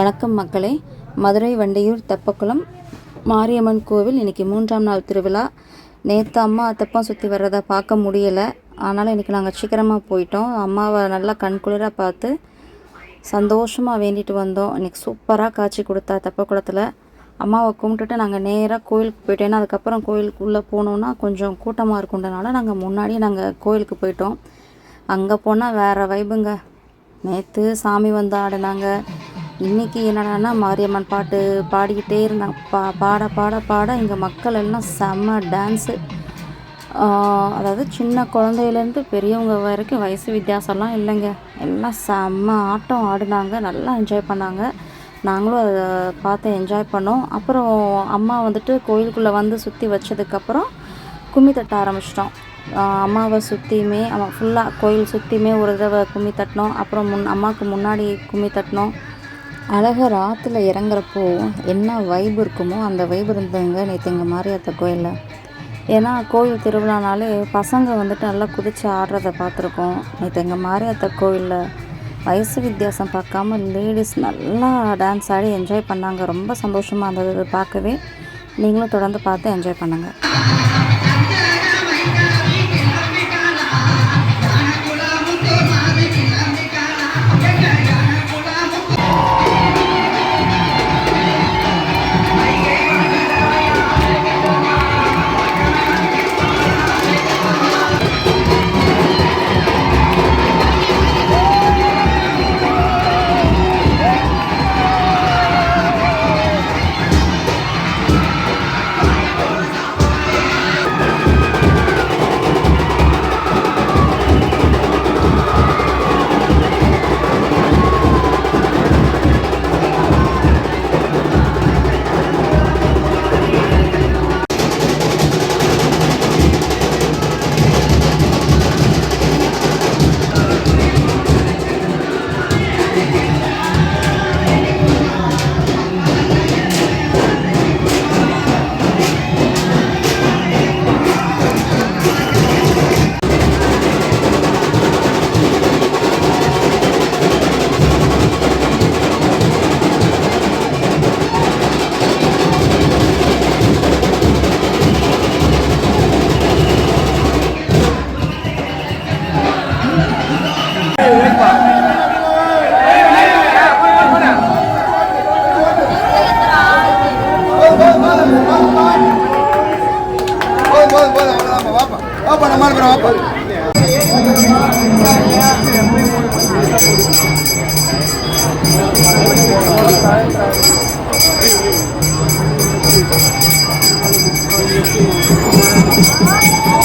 வணக்கம் மக்களே. மதுரை வண்டியூர் தெப்பக்குளம் மாரியம்மன் கோவில் இன்றைக்கி மூன்றாம் நாள் திருவிழா. நேற்று அம்மா தெப்பம் சுற்றி வர்றதை பார்க்க முடியலை. அதனால் இன்றைக்கி நாங்கள் சீக்கிரமாக போயிட்டோம். அம்மாவை நல்லா கண்குளிராக பார்த்து சந்தோஷமாக வேண்டிட்டு வந்தோம். இன்றைக்கி சூப்பராக காட்சி கொடுத்தா தெப்பக்குளத்தில். அம்மாவை கும்பிட்டுட்டு நாங்கள் நேராக கோயிலுக்கு போயிட்டோம். ஏன்னா அதுக்கப்புறம் கோயிலுக்குள்ளே போனோன்னா கொஞ்சம் கூட்டமாக இருக்குன்றனால நாங்கள் முன்னாடியே நாங்கள் கோயிலுக்கு போயிட்டோம். அங்கே போனால் வேறு வைபுங்க நேற்று சாமி வந்து ஆடினாங்க. இன்றைக்கி என்னடான்னா மாரியம்மன் பாட்டு பாடிக்கிட்டே இருந்தாங்க. பா பாட பாட பாட இங்கே மக்கள் எல்லாம் செம்ம டான்ஸு அதாவது சின்ன குழந்தையிலேருந்து பெரியவங்க வரைக்கும் வயசு வித்தியாசம்லாம் இல்லைங்க. எல்லாம் செம்ம ஆட்டம் ஆடினாங்க நல்லா என்ஜாய் பண்ணாங்க. நாங்களும் அதை பார்த்து என்ஜாய் பண்ணோம். அப்புறம் அம்மா வந்துட்டு கோயிலுக்குள்ளே வந்து சுற்றி வச்சதுக்கப்புறம் கும்மி தட்ட ஆரம்பிச்சிட்டோம். அம்மாவை சுற்றியுமே அவன் ஃபுல்லாக கோயில் சுற்றியுமே ஒரு தடவை கும்மி தட்டினோம். அப்புறம் முன் அம்மாவுக்கு முன்னாடி கும்மி தட்டினோம். அழகர் ஆற்றுல இறங்குறப்போ என்ன வைப் இருக்குமோ அந்த வைப் இருந்ததுங்க நேற்று எங்கள் மாரியாத்த கோயிலில். ஏன்னா கோயில் திருவிழானாலே பசங்க வந்துட்டு நல்லா குதித்து ஆடுறத பார்த்துருக்கோம். நேற்று எங்கள் மாரியாத்த கோயிலில் வயசு வித்தியாசம் பார்க்காம லேடிஸ் நல்லா டான்ஸ் ஆடி என்ஜாய் பண்ணாங்க. ரொம்ப சந்தோஷமாக இருந்தது. பார்க்கவே நீங்களும் தொடர்ந்து பார்த்து என்ஜாய் பண்ணுங்கள்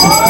Oh!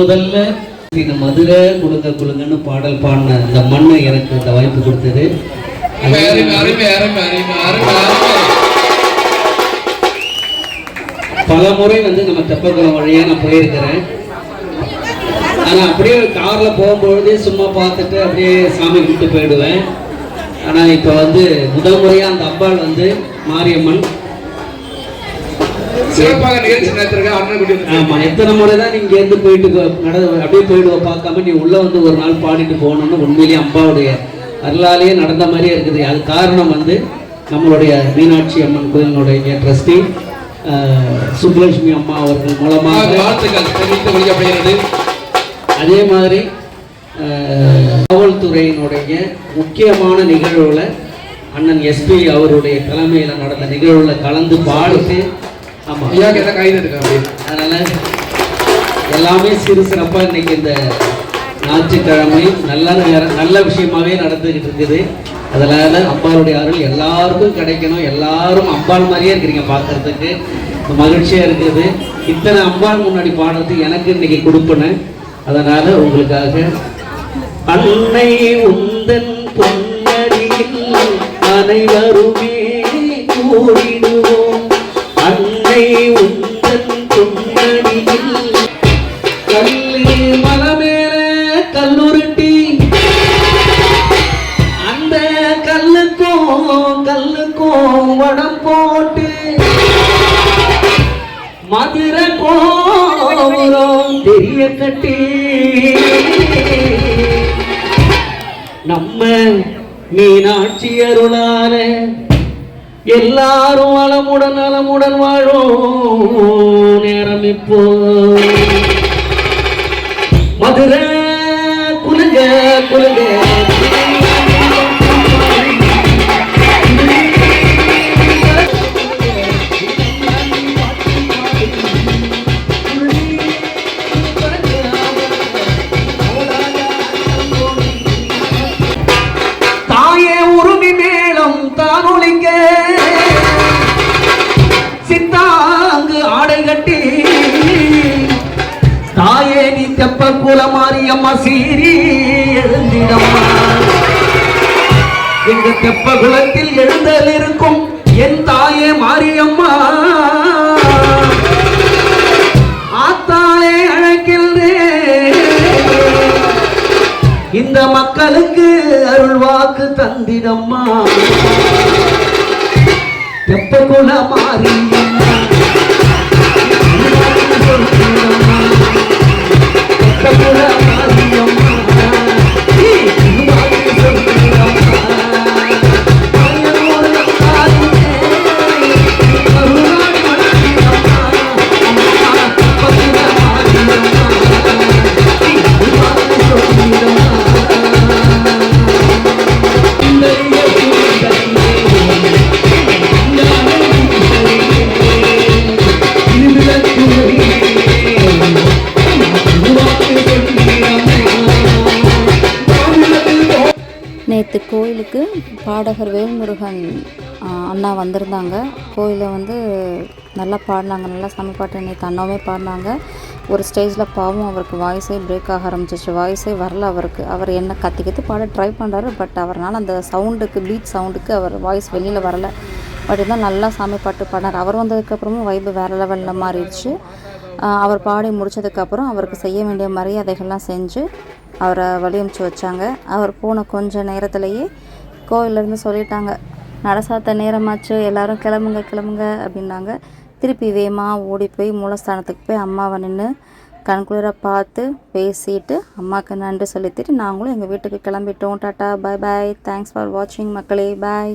முதல்ல இந்த மதுரை குழுங்க குழுங்கன்னு பாடல் பாடின இந்த மண்ணை எனக்கு இந்த வாய்ப்பு கொடுத்தது. பல முறை வந்து நம்ம தெப்பக்குளம் வழியா நான் போயிருக்கிறேன். ஆனா அப்படியே கார்ல போகும்பொழுதே சும்மா பார்த்துட்டு அப்படியே சாமி கும்பிட்டு போயிடுவேன். ஆனா இப்போ வந்து முதல் முறையா அந்த அம்பாள் வந்து மாரியம்மன் சிறப்பாக நிகழ்ச்சி நடத்திருக்க அண்ணன் ஆமா எத்தனை முறை தான் நீங்க இருந்து போயிட்டு நட அப்படியே போயிடுவ பார்க்காம நீ உள்ள வந்து ஒரு நாள் பாடிட்டு போகணும்னு உண்மையிலேயே அம்பாவுடைய அருளாலேயே நடந்த மாதிரியே இருக்குது. அது காரணம் வந்து நம்மளுடைய மீனாட்சி அம்மன் கோயிலினுடைய ட்ரஸ்டி சுப்புலட்சுமி அம்மா அவர்கள் மூலமாக வாழ்த்துக்கள். அதே மாதிரி காவல்துறையினுடைய முக்கியமான நிகழ்வுல அண்ணன் எஸ்பி அவருடைய தலைமையில் நடந்த நிகழ்வுல கலந்து பாடிட்டு ஆமாம் ஐயா கேட்ட கைது இருக்கா அப்படியே. அதனால எல்லாமே சிறு சிறப்பாக இன்னைக்கு இந்த ஞாயிற்றுக்கிழமை நல்ல நல்ல விஷயமாவே நடந்துகிட்டு இருக்குது. அதனால அம்பாளுடைய அருள் எல்லாருக்கும் கிடைக்கணும். எல்லாரும் அம்பாள் மாதிரியே இருக்கிறீங்க பார்க்கறதுக்கு மகிழ்ச்சியா இருக்குது. இத்தனை அம்பாள் முன்னாடி பாடுறது எனக்கு இன்னைக்கு கொடுப்பன. அதனால உங்களுக்காக அன்னை உந்தன் பொன்னடியில் அனைவருமே கூடிடுவோம் வடம் போட்டு மதுர கோபுரம் தெரிய கட்டி. நம்ம மீனாட்சி அருளால எல்லாரும் வளமுடன் நலமுடன் வாழும் நேரம் இப்போ. மதுரை குலுங்க குலுங்க. தானொலிங்க சித்தாங்கு ஆடை கட்டி தாயே நீ தெப்ப குல மாரியம்மா சீரி எழுந்திடம்மா. எங்க தெப்ப குலத்தில் எழுந்தல் இருக்கும் என் தாயே மாரியம்மா. ஆத்தாலே அழைக்கின்றேன். இந்த மக்களுக்கு அருள் வாக்கு தந்திடம்மா. పెద్ద కుల మారి நேற்று கோயிலுக்கு பாடகர் வேல்முருகன் அண்ணா வந்திருந்தாங்க. கோயிலில் வந்து நல்லா பாடினாங்க நல்லா சாமி பாட்டு நேற்று அண்ணாவே பாடினாங்க. ஒரு ஸ்டேஜில் பாவம் அவருக்கு வாய்ஸே பிரேக் ஆக ஆரம்பிச்சிச்சு வாய்ஸே வரல அவருக்கு. அவர் என்ன கத்தி கத்தி பாட ட்ரை பண்ணுறாரு பட் அவரால் அந்த சவுண்டுக்கு பீட் சவுண்டுக்கு அவர் வாய்ஸ் வெளியில் வரல. பட் இருந்தால் நல்லா சாமி பாட்டு பாடினார். அவர் வந்ததுக்கப்புறமும் வைப்பு வேறு லெவலில் மாறிடுச்சு. அவர் பாடி முடித்ததுக்கப்புறம் அவருக்கு செய்ய வேண்டிய மரியாதைகள்லாம் செஞ்சு அவரை வழி வச்சாங்க. அவர் போன கொஞ்ச நேரத்துலேயே கோவிலேருந்து சொல்லிட்டாங்க நடசாத்த நேரமாச்சு எல்லாரும் கிளம்புங்க கிளம்புங்க அப்படின்னாங்க. திருப்பி வேகமாக ஓடி போய் மூலஸ்தானத்துக்கு போய் அம்மாவை நின்று கண்குளிர பார்த்து பேசிட்டு அம்மாவுக்கு நன்றி சொல்லித்திட்டு நாங்களும் எங்கள் வீட்டுக்கு கிளம்பிட்டோம் tata. Bye bye thanks for வாட்சிங் மக்களே. பாய்